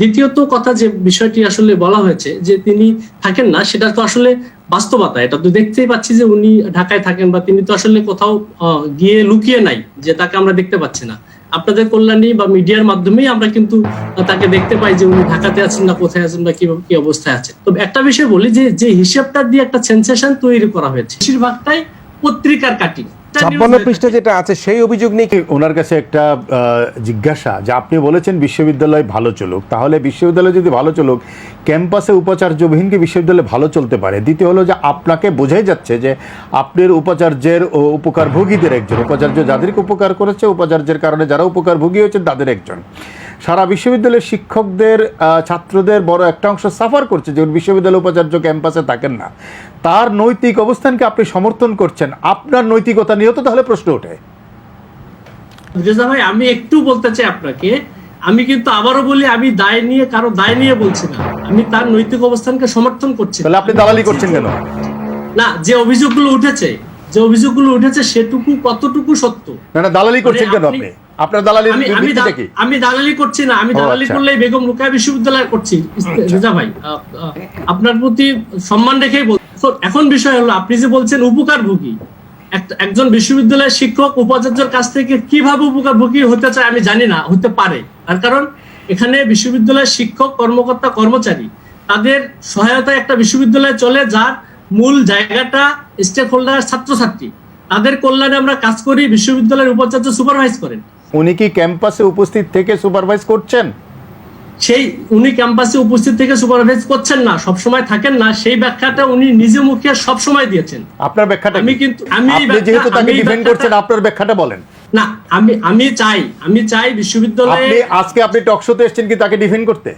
দ্বিতীয়ত কথা যে বিষয়টি আসলে বলা হয়েছে যে তিনি থাকেন না, সেটা তো আসলে বাস্তবতা। এটা তো দেখতেই পাচ্ছি যে উনি ঢাকায় থাকেন বা তিনি তো আসলে কোথাও গিয়ে লুকিয়ে নাই যে তাকে আমরা দেখতে পাচ্ছি না। আপনাদের কল্যাণী বা মিডিয়ার মাধ্যমেই আমরা কিন্তু তাকে দেখতে পাই যে উনি ঢাকাতে আছেন না, কোথায় আছেন বা কীভাবে, কি অবস্থায় আছেন। তো একটা বিষয় বলি যে যে হিসাবটা দিয়ে একটা সেন্সেশন তৈরি করা হয়েছে, বেশিরভাগটাই পত্রিকার কাটিং। ছাপ্পান্ন পৃষ্ঠা যেটা আছে সেই অভিযোগ নিয়ে ওনার কাছে একটা জিজ্ঞাসা যে আপনি বলেছেন বিশ্ববিদ্যালয় ভালো চলুক। তাহলে বিশ্ববিদ্যালয় যদি ভালো চলুক ক্যাম্পাসে উপাচার্যবিহীনকে বিশ্ববিদ্যালয়ে বিশ্ববিদ্যালয় ভালো চলতে পারে। দ্বিতীয় হলো যে আপনাকে বোঝাই যাচ্ছে যে আপনার উপাচার্যের ও উপকারভোগীদের একজন। উপাচার্য যাদেরকে উপকার করেছে উপাচার্যের কারণে যারা উপকারভোগী হয়েছেন তাদের একজন। সারা বিশ্ববিদ্যালয়ের শিক্ষকদের ছাত্রদের বড় একটা অংশ সাফার করছে যে বিশ্ববিদ্যালয় উপাচার্য ক্যাম্পাসে থাকেন না। তার নৈতিক অবস্থানকে আপনি সমর্থন করছেন। আপনার নৈতিকতা নিয়েও তো তাহলে প্রশ্ন ওঠে। ভাই আমি একটু বলতে চাই আপনাকে। আমি কিন্তু আবারও বলি আমি দায় নিয়ে কারও দায় নিয়ে বলছি না। আমি তার নৈতিক অবস্থানকে সমর্থন করছি। তাহলে আপনি দালালি করছেন কেন? না যে অভিযোগগুলো উঠেছে যে অভিযোগগুলো উঠেছে সেটুকু কতটুকু সত্য? না না দালালি করছেন মানে কেন আপনি? আপনার দালালির ভিত্তিটা কি? আমি দালালি করছি না আমি দালালি আচ্ছা। করলে বেগম রুকায়া বিশ্ববিদ্যালয় করছি। রেজা ভাই আপনার প্রতি সম্মান রেখেই বল এখন বিষয় হলো আপনি যে বলছেন উপকারভোগী একজন বিশ্ববিদ্যালয়ের শিক্ষক উপাচার্যের কাছ থেকে কীভাবে উপকারভোগী হতে চায় আমি জানি না হতে পারে। তার কারণ এখানে বিশ্ববিদ্যালয়ের শিক্ষক কর্মকর্তা কর্মচারী তাদের সহায়তায় একটা বিশ্ববিদ্যালয় চলে যার মূল জায়গাটা স্টেক হোল্ডার ছাত্রছাত্রী। তাদের কল্যাণে আমরা কাজ করি বিশ্ববিদ্যালয়ের উপাচার্য সুপারভাইজ করেন। উনি কি ক্যাম্পাসে উপস্থিত থেকে সুপারভাইজ করছেন? সেই উনি ক্যাম্পাসে উপস্থিত থেকে সুপারভাইজ করছেন না সব সময় থাকেন না সেই ব্যাখ্যাটা উনি নিজে মুখে সব সময় দিয়েছেন। আপনার ব্যাখ্যাটা আমি কিন্তু- আমি আপনি যেহেতু তাকে ডিফেন্ড করছেন আপনার ব্যাখ্যাটা বলেন। না আমি আমি চাই আমি চাই বিশ্ববিদ্যালয়ে আপনি আজকে আপনি টকশোতে এসেছেন কি তাকে ডিফেন্ড করতে?